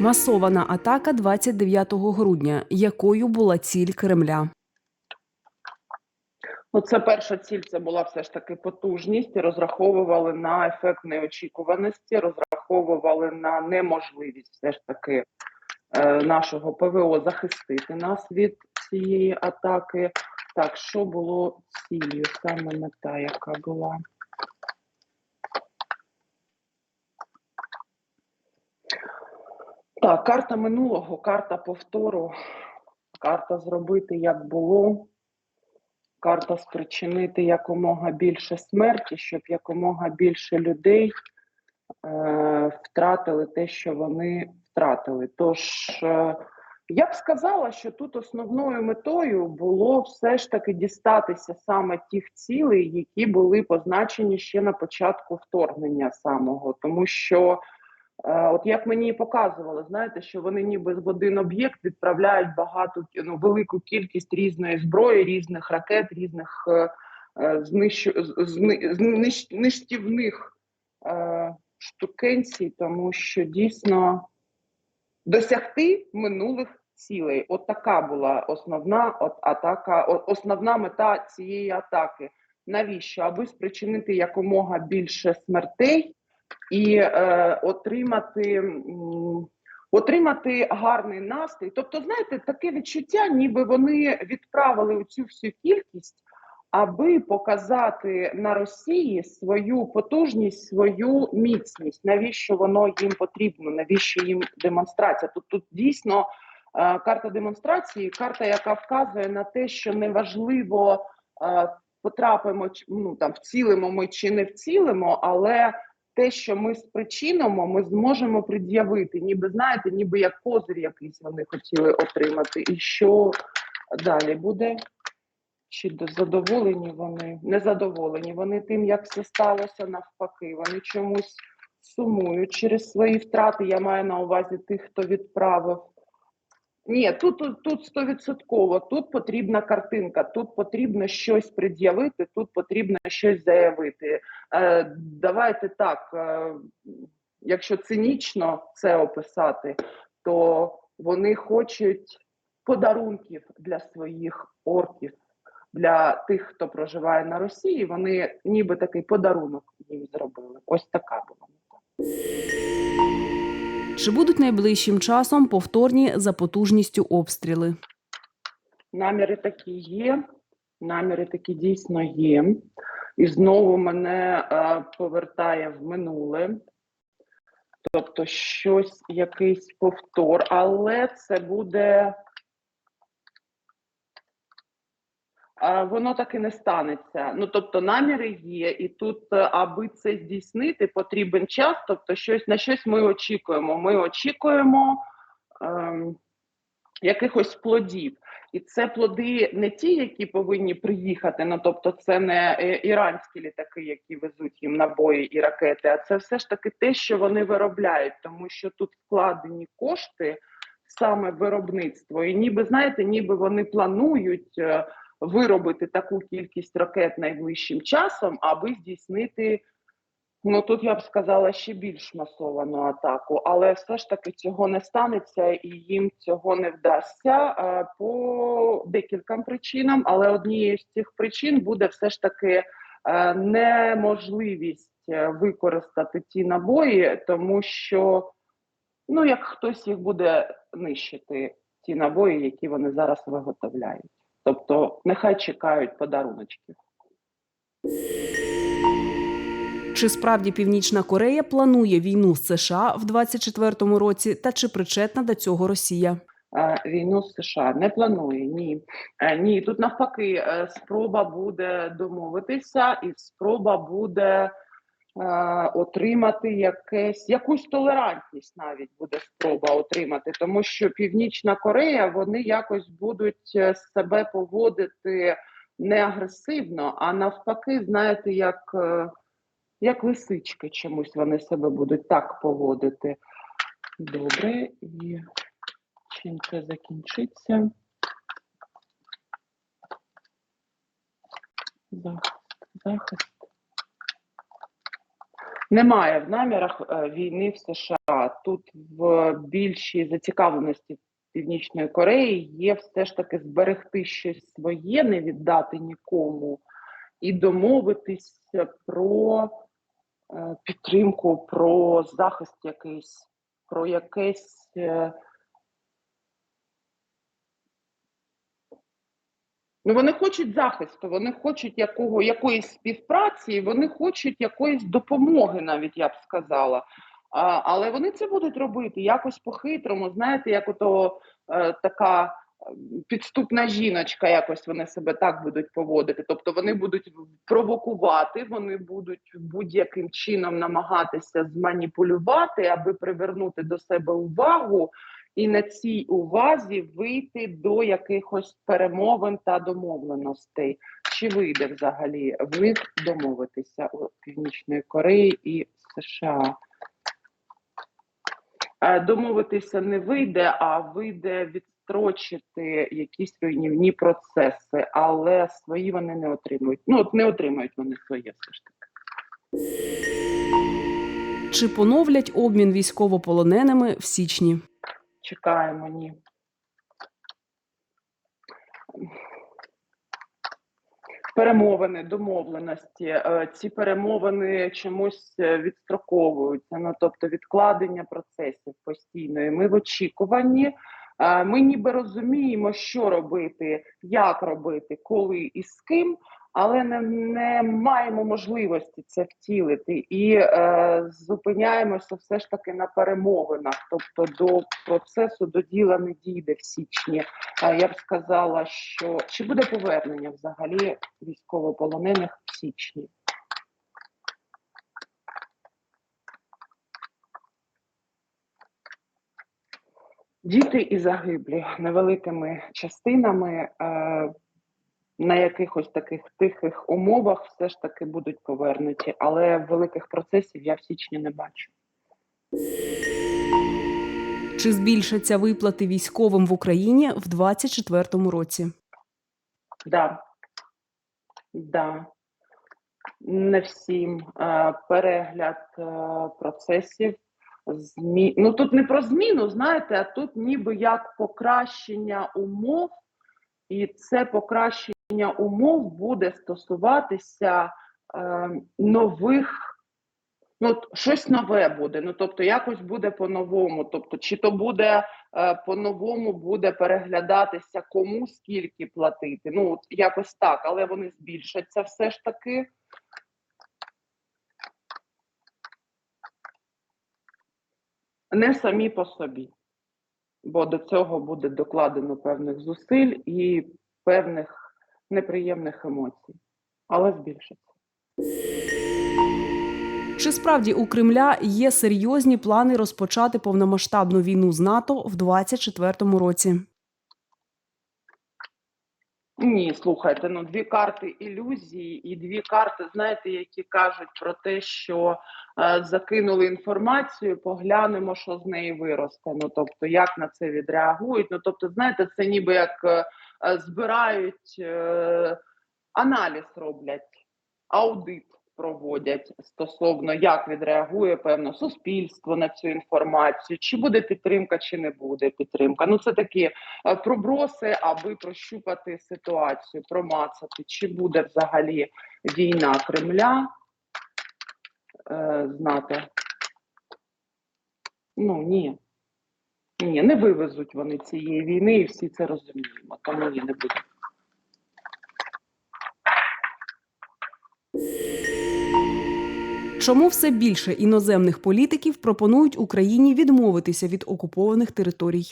Масована атака 29 грудня. Якою була ціль Кремля? Ну, це перша ціль, це була все ж таки потужність. Розраховували на ефект неочікуваності, розраховували на неможливість все ж таки е, нашого ПВО захистити нас від цієї атаки. Так, що було цілею? Саме мета, яка була? Так, карта минулого, карта повтору, карта зробити як було, карта спричинити якомога більше смерті, щоб якомога більше людей е, втратили те, що вони втратили. Тож е, я б сказала, що тут основною метою було все ж таки дістатися саме тих цілей, які були позначені ще на початку вторгнення самого, тому що. Е, От як мені показували, знаєте, що вони ніби в один об'єкт відправляють багато ну, велику кількість різної зброї, різних ракет, різних е, е, знищу, зни- знищ- нищівних е, штукенцій, тому що дійсно досягти минулих цілей. От така була основна от атака, основна мета цієї атаки. Навіщо? Аби спричинити якомога більше смертей і е, отримати, отримати гарний настрій. Тобто, знаєте, таке відчуття, ніби вони відправили цю всю кількість, аби показати на Росії свою потужність, свою міцність. Навіщо воно їм потрібно? Навіщо їм демонстрація? Тут тут дійсно е, карта демонстрації, карта, яка вказує на те, що неважливо. е, Потрапимо ну там вцілимо ми чи не вцілимо, але те, що ми спричинимо, ми зможемо пред'явити, ніби знаєте, ніби як козир якийсь вони хотіли отримати. І що далі буде? Чи задоволені вони? Незадоволені. Вони тим, як все сталося, навпаки. Вони чомусь сумують через свої втрати. Я маю на увазі тих, хто відправив. Ні, тут тут- стовідсотково. Тут потрібна картинка, тут потрібно щось пред'явити, тут потрібно щось заявити. Е, давайте так, е, якщо цинічно це описати, то вони хочуть подарунків для своїх орків, для тих, хто проживає на Росії. Вони ніби такий подарунок їм зробили. Ось така була мета. Чи будуть найближчим часом повторні за потужністю обстріли? Наміри такі є, наміри такі дійсно є. І знову мене е, повертає в минуле. Тобто щось, якийсь повтор, але це буде. е, Воно так і не станеться. Ну тобто наміри є, і тут, е, аби це здійснити, потрібен час. Тобто, щось на щось ми очікуємо. Ми очікуємо ем, якихось плодів. І це плоди не ті, які повинні приїхати. Ну тобто, це не е, іранські літаки, які везуть їм набої і ракети, а це все ж таки те, що вони виробляють, тому що тут вкладені кошти саме виробництво. І ніби знаєте, ніби вони планують е, виробити таку кількість ракет найближчим часом, аби здійснити. Ну тут я б сказала ще більш масовану атаку, але все ж таки цього не станеться і їм цього не вдасться по декільком причинам. Але однією з цих причин буде все ж таки е, неможливість е, використати ті набої, тому що ну як хтось їх буде нищити, ті набої, які вони зараз виготовляють. Тобто нехай чекають подаруночків. Чи справді Північна Корея планує війну з США в 24-му році, та чи причетна до цього Росія? е, війну з США не планує. Ні, Е, ні, тут навпаки, е, спроба буде домовитися, і спроба буде отримати якесь якусь толерантність, навіть буде спроба отримати, тому що Північна Корея вони якось будуть е, себе поводити не агресивно, а навпаки, знаєте, як. е, Як лисички чомусь вони себе будуть так поводити. Добре, і чим це закінчиться? Захист, захист. Немає в намірах е, війни в США. Тут в більшій зацікавленості Північної Кореї є все ж таки зберегти щось своє, не віддати нікому, і домовитись про е, підтримку, про захист якийсь, про якесь. е, Ну, вони хочуть захисту, вони хочуть якого, якоїсь співпраці, вони хочуть якоїсь допомоги, навіть я б сказала. А, але вони це будуть робити якось по-хитрому, знаєте, як ото е, така е, підступна жіночка, якось вони себе так будуть поводити. Тобто вони будуть провокувати, вони будуть будь-яким чином намагатися зманіпулювати, аби привернути до себе увагу і на цій увазі вийти до якихось перемовин та домовленостей. Чи вийде взагалі в них домовитися у Північної Кореї і США? Е, Домовитися не вийде, а вийде відстрочити якісь руйнівні процеси, але свої вони не отримують. Ну от не отримають вони своє все ж таки. Чи поновлять обмін військовополоненими в січні? Чекаємо, ні. Перемовини, домовленості. Е, Ці перемовини чомусь е, відстроковуються. Ну тобто відкладення процесів постійної. Ми в очікуванні. Е, Ми ніби розуміємо, що робити, як робити, коли і з ким, але не, не маємо можливості це втілити і е, зупиняємося все ж таки на перемовинах. Тобто до процесу до діла не дійде в січні. Е, я б сказала, що чи буде повернення взагалі військовополонених в січні? Діти і загиблі невеликими частинами е, на якихось таких тихих умовах все ж таки будуть повернуті, але великих процесів я в січні не бачу. Чи збільшаться виплати військовим в Україні в 2024 році? Да. Да. Не всім е, перегляд е, процесів. Змі... Ну тут не про зміну, знаєте, а тут ніби як покращення умов, і це покращення умов буде стосуватися е, нових. Ну, щось нове буде. Ну тобто, якось буде по-новому. Тобто, чи то буде е, по-новому буде переглядатися, кому скільки платити. Ну, от якось так, але вони збільшаться все ж таки. Не самі по собі, бо до цього буде докладено певних зусиль і певних неприємних емоцій, але збільшиться. Чи справді у Кремля є серйозні плани розпочати повномасштабну війну з НАТО в 2024 році? Ні, слухайте, ну дві карти ілюзії і дві карти, знаєте, які кажуть про те, що е, закинули інформацію, поглянемо, що з неї виросте. Ну тобто, як на це відреагують. Ну тобто, знаєте, це ніби як е, збирають е, аналіз роблять, аудит проводять стосовно як відреагує певно суспільство на цю інформацію, чи буде підтримка, чи не буде підтримка. Ну це такі е, проброси, аби прощупати ситуацію, промацати, чи буде взагалі війна Кремля е, знати. Ну ні. Ні, не вивезуть вони цієї війни, і всі це розуміємо. Тому ні, не буде. Чому все більше іноземних політиків пропонують Україні відмовитися від окупованих територій?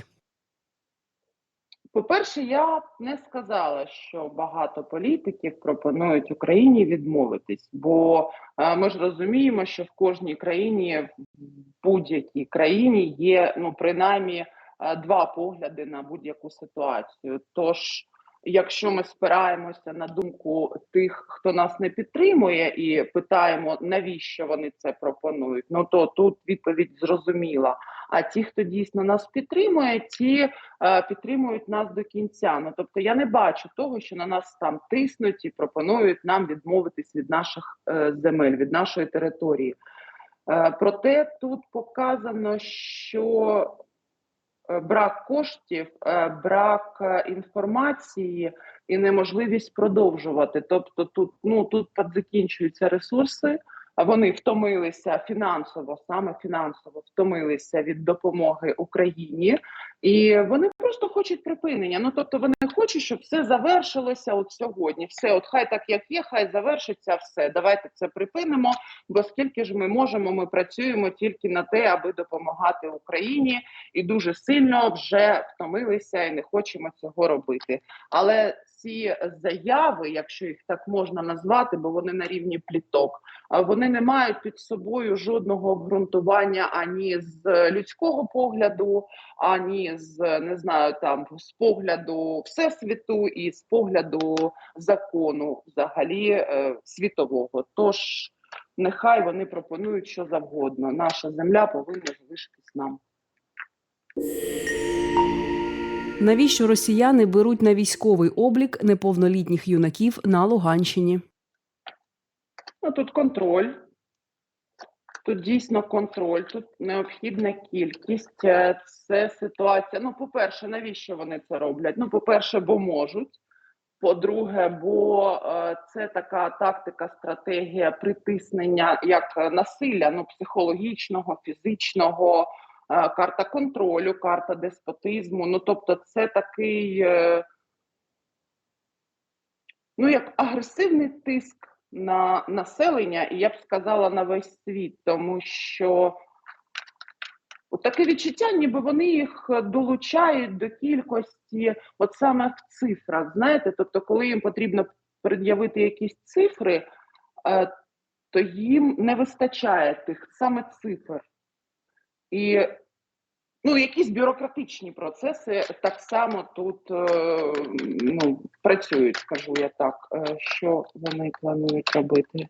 По-перше, я не сказала, що багато політиків пропонують Україні відмовитись, бо е, ми ж розуміємо, що в кожній країні, в будь-якій країні є ну принаймні е, два погляди на будь-яку ситуацію. Тож, якщо ми спираємося на думку тих, хто нас не підтримує, і питаємо, навіщо вони це пропонують, ну то тут відповідь зрозуміла. А ті, хто дійсно нас підтримує, ті е, підтримують нас до кінця. Ну тобто я не бачу того, що на нас там тиснуть і пропонують нам відмовитись від наших е, земель, від нашої території. Е, Проте тут показано, що брак коштів, е, брак е, інформації і неможливість продовжувати. Тобто, тут ну тут закінчуються ресурси. Вони втомилися фінансово, саме фінансово втомилися від допомоги Україні, і вони просто хочуть припинення. Ну тобто, вони хочуть, щоб все завершилося от сьогодні. Все, от хай так як є, хай завершиться все. Давайте це припинимо. Бо скільки ж ми можемо, ми працюємо тільки на те, аби допомагати Україні, і дуже сильно вже втомилися і не хочемо цього робити. Але ці заяви, якщо їх так можна назвати, бо вони на рівні пліток, вони не мають під собою жодного обґрунтування ані з людського погляду, ані з не знаю, там з погляду всесвіту і з погляду закону, взагалі е, світового. Тож нехай вони пропонують що завгодно. Наша земля повинна залишитись нам. Навіщо росіяни беруть на військовий облік неповнолітніх юнаків на Луганщині? Ну тут контроль. Тут дійсно контроль, тут необхідна кількість. Е, Це ситуація. Ну, по-перше, навіщо вони це роблять? Ну, по-перше, бо можуть. По-друге, бо е, це така тактика, стратегія притиснення як насилля, ну психологічного, фізичного, карта контролю, карта деспотизму. Ну, тобто, це такий, е, ну як агресивний тиск на населення, і я б сказала на весь світ, тому що таке відчуття, ніби вони їх долучають до кількості, от саме в цифрах. Знаєте, тобто, коли їм потрібно пред'явити якісь цифри, е, то їм не вистачає тих саме цифр. І ну, якісь бюрократичні процеси так само тут е, ну, працюють, скажу я так. Е, що вони планують робити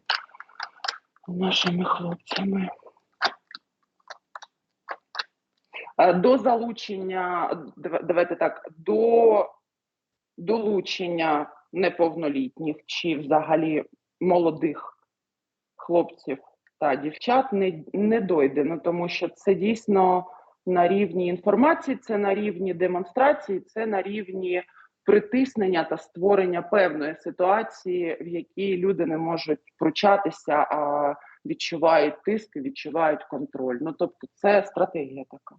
нашими хлопцями? Е, До залучення, давайте так, до долучення неповнолітніх чи взагалі молодих хлопців та дівчат не, не дойде. Ну тому що це дійсно на рівні інформації, це на рівні демонстрації, це на рівні притиснення та створення певної ситуації, в якій люди не можуть пручатися, а відчувають тиск, відчувають контроль. Ну тобто, це стратегія така.